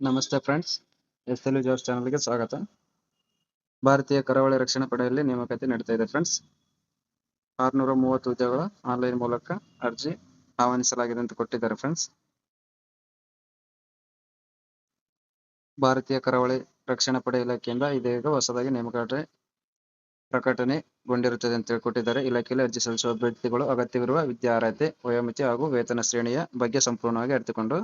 ನಮಸ್ತೆ friends, S L jobs ಚಾನಲ್ಗೆ ಸ್ವಾಗತ. ಭಾರತೀಯ ಕರಾವಳಿ ರಕ್ಷಣಾ ಪಡೆಯಲ್ಲಿ ನೇಮಕಾತಿ ನಡೀತಾ ಇದೆ ಫ್ರೆಂಡ್ಸ್. ಆರುನೂರ ಮೂವತ್ತು ಹುದ್ದೆಗಳ ಆನ್ಲೈನ್ ಮೂಲಕ ಅರ್ಜಿ ಆಹ್ವಾನಿಸಲಾಗಿದೆ ಅಂತ ಕೊಟ್ಟಿದ್ದಾರೆ ಫ್ರೆಂಡ್ಸ್. ಭಾರತೀಯ ಕರಾವಳಿ ರಕ್ಷಣಾ ಪಡೆ ಇಲಾಖೆಯಿಂದ ಇದೀಗ ಹೊಸದಾಗಿ ನೇಮಕಾತಿ ಪ್ರಕಟಣೆಗೊಂಡಿರುತ್ತದೆ ಅಂತ ಹೇಳ್ಕೊಟ್ಟಿದ್ದಾರೆ. ಇಲಾಖೆಯಲ್ಲಿ ಅರ್ಜಿ ಸಲ್ಲಿಸುವ ಅಭ್ಯರ್ಥಿಗಳು ಅಗತ್ಯವಿರುವ ವಿದ್ಯಾರ್ಹತೆ, ವಯೋಮಿತಿ ಹಾಗೂ ವೇತನ ಶ್ರೇಣಿಯ ಬಗ್ಗೆ ಸಂಪೂರ್ಣವಾಗಿ ಅರಿತುಕೊಂಡು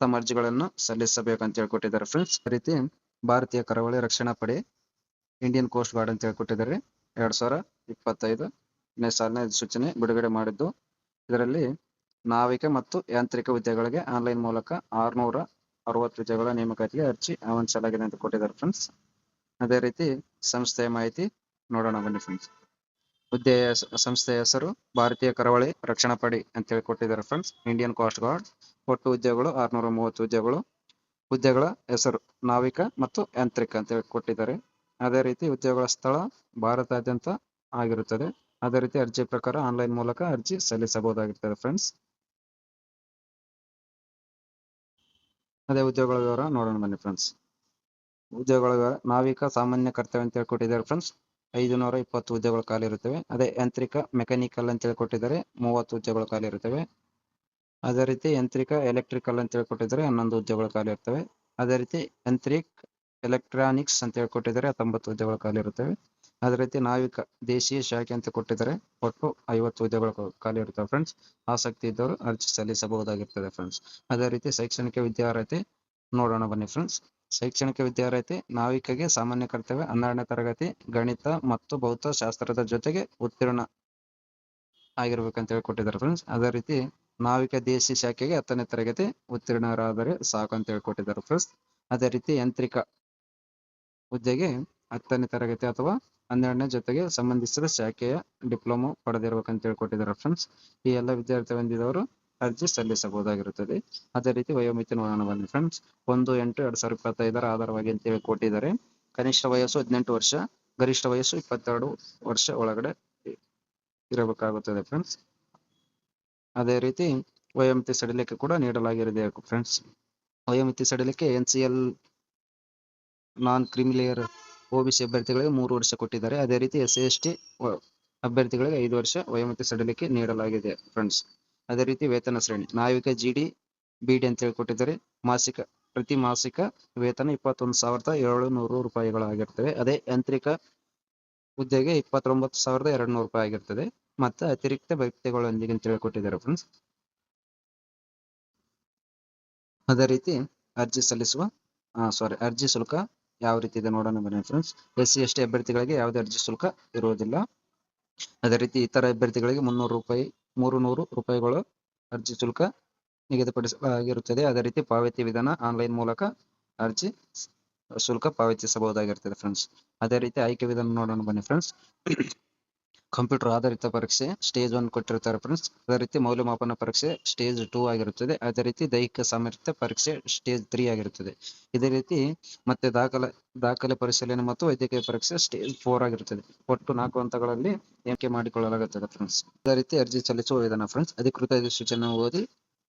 ತಮ್ಮ ಅರ್ಜಿಗಳನ್ನು ಸಲ್ಲಿಸಬೇಕು ಅಂತ ಹೇಳ್ಕೊಟ್ಟಿದ್ದಾರೆ ಫ್ರೆಂಡ್ಸ್ ರೀತಿ ಭಾರತೀಯ ಕರಾವಳಿ ರಕ್ಷಣಾ ಪಡೆ ಇಂಡಿಯನ್ ಕೋಸ್ಟ್ ಗಾರ್ಡ್ ಅಂತ ಹೇಳ್ಕೊಟ್ಟಿದ್ದಾರೆ ಎರಡ್ ಸಾವಿರ ಇಪ್ಪತ್ತೈದು ಸಾಲಿನ ಸೂಚನೆ ಬಿಡುಗಡೆ ಮಾಡಿದ್ದು. ಇದರಲ್ಲಿ ನಾವಿಕ ಮತ್ತು ಯಾಂತ್ರಿಕ ಹುದ್ದೆಗಳಿಗೆ ಆನ್ಲೈನ್ ಮೂಲಕ ಆರ್ನೂರ ಅರವತ್ತು ಹುದ್ದೆಗಳ ನೇಮಕಾತಿಗೆ ಅರ್ಜಿ ಆಹ್ವಾನಿಸಲಾಗಿದೆ ಅಂತ ಕೊಟ್ಟಿದ್ದಾರೆ ಫ್ರೆಂಡ್ಸ್ ಅದೇ ರೀತಿ ಸಂಸ್ಥೆಯ ಮಾಹಿತಿ ನೋಡೋಣ ಬನ್ನಿ ಫ್ರೆಂಡ್ಸ್ ಹುದ್ದೆಯ ಸಂಸ್ಥೆಯ ಹೆಸರು ಭಾರತೀಯ ಕರಾವಳಿ ರಕ್ಷಣಾ ಪಡೆ ಅಂತ ಹೇಳಿ ಕೊಟ್ಟಿದ್ದಾರೆ ಫ್ರೆಂಡ್ಸ್ ಇಂಡಿಯನ್ ಕೋಸ್ಟ್ ಗಾರ್ಡ್ ಒಟ್ಟು ಹುದ್ದೆಗಳು ಆರ್ನೂರ ಮೂವತ್ತು ಹುದ್ದೆಗಳು ಹುದ್ದೆಗಳ ಹೆಸರು, ನಾವಿಕ ಮತ್ತು ಯಾಂತ್ರಿಕ ಅಂತ ಹೇಳಿ ಕೊಟ್ಟಿದ್ದಾರೆ. ಅದೇ ರೀತಿ ಉದ್ಯೋಗಗಳ ಸ್ಥಳ ಭಾರತಾದ್ಯಂತ ಆಗಿರುತ್ತದೆ. ಅದೇ ರೀತಿ ಅರ್ಜಿ ಪ್ರಕಾರ ಆನ್ಲೈನ್ ಮೂಲಕ ಅರ್ಜಿ ಸಲ್ಲಿಸಬಹುದಾಗಿರ್ತದೆ ಫ್ರೆಂಡ್ಸ್ ಅದೇ ಉದ್ಯೋಗಗಳ ವಿವರ ನೋಡೋಣ ಬನ್ನಿ ಫ್ರೆಂಡ್ಸ್ ಉದ್ಯೋಗಗಳ ವಿವರ, ನಾವಿಕ ಸಾಮಾನ್ಯ ಕರ್ತವ್ಯ ಅಂತ ಹೇಳಿ ಕೊಟ್ಟಿದ್ದಾರೆ ಫ್ರೆಂಡ್ಸ್ ಐದುನೂರ ಇಪ್ಪತ್ತು ಉದ್ಯೋಗಗಳು ಖಾಲಿ ಇರುತ್ತವೆ. ಅದೇ ಯಾಂತ್ರಿಕ ಮೆಕ್ಯಾನಿಕಲ್ ಅಂತ ಹೇಳಿ ಕೊಟ್ಟಿದ್ದಾರೆ. ಮೂವತ್ತು ಉದ್ಯೋಗಗಳು ಖಾಲಿ ಇರುತ್ತವೆ. ಅದೇ ರೀತಿ ಯಾಂತ್ರಿಕ ಎಲೆಕ್ಟ್ರಿಕಲ್ ಅಂತ ಹೇಳಿ ಕೊಟ್ಟಿದ್ದಾರೆ ಹನ್ನೊಂದು ಉದ್ಯೋಗಗಳು ಖಾಲಿ ಇರ್ತವೆ. ಅದೇ ರೀತಿ ಯಾಂತ್ರಿಕ್ ಎಲೆಕ್ಟ್ರಾನಿಕ್ಸ್ ಅಂತ ಹೇಳಿ ಕೊಟ್ಟಿದ್ದಾರೆ ಹತ್ತೊಂಬತ್ತು ಹುದ್ದೆಗಳು ಖಾಲಿ ಇರುತ್ತವೆ. ಅದೇ ರೀತಿ ನಾವಿಕ ದೇಶೀಯ ಶಾಖೆ ಅಂತ ಕೊಟ್ಟಿದ್ದಾರೆ, ಒಟ್ಟು ಐವತ್ತು ಉದ್ಯೋಗಗಳು ಖಾಲಿ ಇರ್ತವೆ ಫ್ರೆಂಡ್ಸ್ ಆಸಕ್ತಿ ಇದ್ದವರು ಅರ್ಜಿ ಸಲ್ಲಿಸಬಹುದಾಗಿರ್ತದೆ ಫ್ರೆಂಡ್ಸ್ ಅದೇ ರೀತಿ ಶೈಕ್ಷಣಿಕ ವಿದ್ಯಾರ್ಹತೆ ನೋಡೋಣ ಬನ್ನಿ ಫ್ರೆಂಡ್ಸ್ ಶೈಕ್ಷಣಿಕ ವಿದ್ಯಾರ್ಹತೆ ನಾವಿಕಗೆ ಸಾಮಾನ್ಯ ಕರ್ತವ್ಯ, ಹನ್ನೆರಡನೇ ತರಗತಿ, ಗಣಿತ ಮತ್ತು ಭೌತಶಾಸ್ತ್ರದ ಜೊತೆಗೆ ಉತ್ತೀರ್ಣ ಆಗಿರ್ಬೇಕಂತ ಹೇಳಿ ಕೊಟ್ಟಿದ್ದಾರೆ ಫ್ರೆಂಡ್ಸ್ ಅದೇ ರೀತಿ ನಾವಿಕ ದೇಶಿ ಶಾಖೆಗೆ ಹತ್ತನೇ ತರಗತಿ ಉತ್ತೀರ್ಣರಾದರೆ ಸಾಕು ಅಂತ ಹೇಳಿ ಕೊಟ್ಟಿದ್ದಾರೆ ಫ್ರೆಂಡ್ಸ್ ಅದೇ ರೀತಿ ಯಾಂತ್ರಿಕ ಹುದ್ದೆಗೆ ಹತ್ತನೇ ತರಗತಿ ಅಥವಾ ಹನ್ನೆರಡನೇ ಜೊತೆಗೆ ಸಂಬಂಧಿಸಿದ ಶಾಖೆಯ ಡಿಪ್ಲೊಮೊ ಪಡೆದಿರ್ಬೇಕಂತ ಹೇಳಿ ಕೊಟ್ಟಿದ್ದಾರೆ ಫ್ರೆಂಡ್ಸ್ ಈ ಎಲ್ಲ ವಿದ್ಯಾರ್ಥಿ ಹೊಂದಿದವರು ಅರ್ಜಿ ಸಲ್ಲಿಸಬಹುದಾಗಿರುತ್ತದೆ. ಅದೇ ರೀತಿ ವಯೋಮಿತಿ ಬನ್ನಿ ಫ್ರೆಂಡ್ಸ್ ಒಂದು, ಎಂಟು, ಎರಡ್ ಸಾವಿರದ ಇಪ್ಪತ್ತೈದರ ಆಧಾರವಾಗಿ ಅಂತ ಹೇಳಿ ಕೊಟ್ಟಿದ್ದಾರೆ ಕನಿಷ್ಠ ವಯಸ್ಸು ಹದಿನೆಂಟು ವರ್ಷ, ಗರಿಷ್ಠ ವಯಸ್ಸು ಇಪ್ಪತ್ತೆರಡು ವರ್ಷ ಒಳಗಡೆ ಇರಬೇಕಾಗುತ್ತದೆ ಫ್ರೆಂಡ್ಸ್ ಅದೇ ರೀತಿ ವಯೋಮಿತಿ ಸಡಿಲಿಕೆ ಕೂಡ ನೀಡಲಾಗಿದೆ ಫ್ರೆಂಡ್ಸ್ ವಯೋಮಿತಿ ಸಡಿಲಿಕೆ N C L non creamy layer OBC ಅಭ್ಯರ್ಥಿಗಳಿಗೆ ಮೂರು ವರ್ಷ ಕೊಟ್ಟಿದ್ದಾರೆ. ಅದೇ ರೀತಿ ಎಸ್ ಸಿ ಎಸ್ ಟಿ ಅಭ್ಯರ್ಥಿಗಳಿಗೆ ಐದು ವರ್ಷ ವಯೋಮಿತಿ ಸಡಿಲಿಕೆ ನೀಡಲಾಗಿದೆ ಫ್ರೆಂಡ್ಸ್ ಅದೇ ರೀತಿ ವೇತನ ಶ್ರೇಣಿ, ನಾವಿಕ ಜಿ ಡಿ ಬಿ ಡಿ ಅಂತ ಕೊಟ್ಟಿದ್ದಾರೆ ಮಾಸಿಕ, ಪ್ರತಿ ಮಾಸಿಕ ವೇತನ ಇಪ್ಪತ್ತೊಂದು ಸಾವಿರದ ಏಳು ನೂರು ರೂಪಾಯಿಗಳಾಗಿರ್ತವೆ. ಅದೇ ಯಾಂತ್ರಿಕ ಹುದ್ದೆಗೆ ಇಪ್ಪತ್ತೊಂಬತ್ತು ಸಾವಿರದ ಎರಡು ನೂರು ರೂಪಾಯಿ ಆಗಿರ್ತದೆ. ಮತ್ತೆ ಅತಿರಿಕ್ತ ವ್ಯಕ್ತಿಗಳೊಂದಿಗೆ ಅಂತ ಹೇಳಿಕೊಟ್ಟಿದ್ದಾರೆ ಫ್ರೆಂಡ್ಸ್ ಅದೇ ರೀತಿ ಅರ್ಜಿ ಸಲ್ಲಿಸುವ ಸಾರಿ ಅರ್ಜಿ ಶುಲ್ಕ ಯಾವ ರೀತಿ ಇದೆ ನೋಡೋಣ ಬನ್ನಿ friends S C, S T ಅಭ್ಯರ್ಥಿಗಳಿಗೆ ಯಾವುದೇ ಅರ್ಜಿ ಶುಲ್ಕ ಇರುವುದಿಲ್ಲ. ಅದೇ ರೀತಿ ಇತರ ಅಭ್ಯರ್ಥಿಗಳಿಗೆ ಮುನ್ನೂರು ರೂಪಾಯಿ ಮೂರು ನೂರು ರೂಪಾಯಿಗಳು ಅರ್ಜಿ ಶುಲ್ಕ ನಿಗದಿಪಡಿಸಲಾಗಿರುತ್ತದೆ ಅದೇ ರೀತಿ ಪಾವತಿ ವಿಧಾನ ಆನ್ಲೈನ್ ಮೂಲಕ ಅರ್ಜಿ ಶುಲ್ಕ ಪಾವತಿಸಬಹುದಾಗಿರ್ತದೆ ಫ್ರೆಂಡ್ಸ್ ಅದೇ ರೀತಿ ಆಯ್ಕೆ ವಿಧಾನ ನೋಡೋಣ ಬನ್ನಿ ಫ್ರೆಂಡ್ಸ್ ಕಂಪ್ಯೂಟರ್ ಆಧಾರಿತ ಪರೀಕ್ಷೆ ಸ್ಟೇಜ್ ಒನ್ ಕೊಟ್ಟಿರ್ತಾರೆ ಫ್ರೆಂಡ್ಸ್ ಅದೇ ರೀತಿ ಮೌಲ್ಯಮಾಪನ ಪರೀಕ್ಷೆ ಸ್ಟೇಜ್ ಟೂ ಆಗಿರುತ್ತದೆ. ಅದೇ ರೀತಿ ದೈಹಿಕ ಸಾಮರ್ಥ್ಯ ಪರೀಕ್ಷೆ ಸ್ಟೇಜ್ ತ್ರೀ ಆಗಿರುತ್ತದೆ. ಇದೇ ರೀತಿ ಮತ್ತೆ ದಾಖಲೆ ದಾಖಲೆ ಪರಿಶೀಲನೆ ಮತ್ತು ವೈದ್ಯಕೀಯ ಪರೀಕ್ಷೆ ಸ್ಟೇಜ್ ಫೋರ್ ಆಗಿರುತ್ತದೆ. ಒಟ್ಟು ನಾಲ್ಕು ಹಂತಗಳಲ್ಲಿ ಎಣಿಕೆ ಮಾಡಿಕೊಳ್ಳಲಾಗುತ್ತದೆ ಫ್ರೆಂಡ್ಸ್ ಅದೇ ರೀತಿ ಅರ್ಜಿ ಸಲ್ಲಿಸುವ ವಿಧಾನ ಫ್ರೆಂಡ್ಸ್ ಅಧಿಕೃತ ಸೂಚನೆ ಓದಿ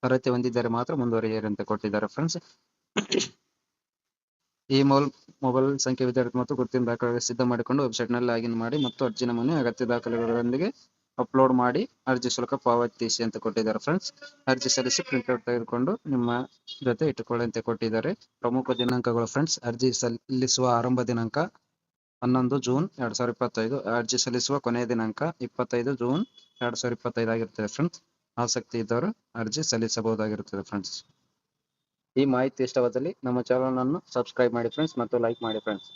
ಅರ್ಹತೆ ಹೊಂದಿದ್ದರೆ ಮಾತ್ರ ಮುಂದುವರಿಯಿರಿ ಅಂತ ಕೊಟ್ಟಿದ್ದಾರೆ ಫ್ರೆಂಡ್ಸ್ ಈ ಮೊಬೈಲ್ ಮೊಬೈಲ್ ಸಂಖ್ಯೆ ವಿದ್ಯಾರ್ಥಿ ಮತ್ತು ಗುರುತಿನ ದಾಖಲೆ ಸಿದ್ಧ ಮಾಡಿಕೊಂಡು ವೆಬ್ಸೈಟ್ನಲ್ಲಿ ಲಾಗಿನ್ ಮಾಡಿ ಮತ್ತು ಅರ್ಜಿ ನಮೂನೆ ಅಗತ್ಯ ದಾಖಲೆಗಳೊಂದಿಗೆ ಅಪ್ಲೋಡ್ ಮಾಡಿ ಅರ್ಜಿ ಶುಲ್ಕ ಪಾವತಿಸಿ ಅಂತ ಕೊಟ್ಟಿದ್ದಾರೆ ಫ್ರೆಂಡ್ಸ್. ಅರ್ಜಿ ಸಲ್ಲಿಸಿ ಪ್ರಿಂಟ್ಔಟ್ ತೆಗೆದುಕೊಂಡು ನಿಮ್ಮ ಜೊತೆ ಇಟ್ಟುಕೊಳ್ಳಿ ಕೊಟ್ಟಿದ್ದಾರೆ. ಪ್ರಮುಖ ದಿನಾಂಕಗಳು ಫ್ರೆಂಡ್ಸ್, ಅರ್ಜಿ ಸಲ್ಲಿಸುವ ಆರಂಭ ದಿನಾಂಕ ಹನ್ನೊಂದು ಜೂನ್ ಎರಡ್ ಸಾವಿರದ ಇಪ್ಪತ್ತೈದು, ಅರ್ಜಿ ಸಲ್ಲಿಸುವ ಕೊನೆಯ ದಿನಾಂಕ ಇಪ್ಪತ್ತೈದು ಜೂನ್ ಎರಡ್ ಸಾವಿರದ ಇಪ್ಪತ್ತೈದು ಆಗಿರ್ತದೆ ಫ್ರೆಂಡ್ಸ್. ಆಸಕ್ತಿ ಇದ್ದವರು ಅರ್ಜಿ ಸಲ್ಲಿಸಬಹುದಾಗಿರುತ್ತದೆ ಫ್ರೆಂಡ್ಸ್. ಈ ಮಾಹಿತಿ ಇಷ್ಟವಾದಲ್ಲಿ ನಮ್ಮ ಚಾನಲ್ ಅನ್ನು ಸಬ್ಸ್ಕ್ರೈಬ್ ಮಾಡಿ ಫ್ರೆಂಡ್ಸ್ ಮತ್ತು ಲೈಕ್ ಮಾಡಿ ಫ್ರೆಂಡ್ಸ್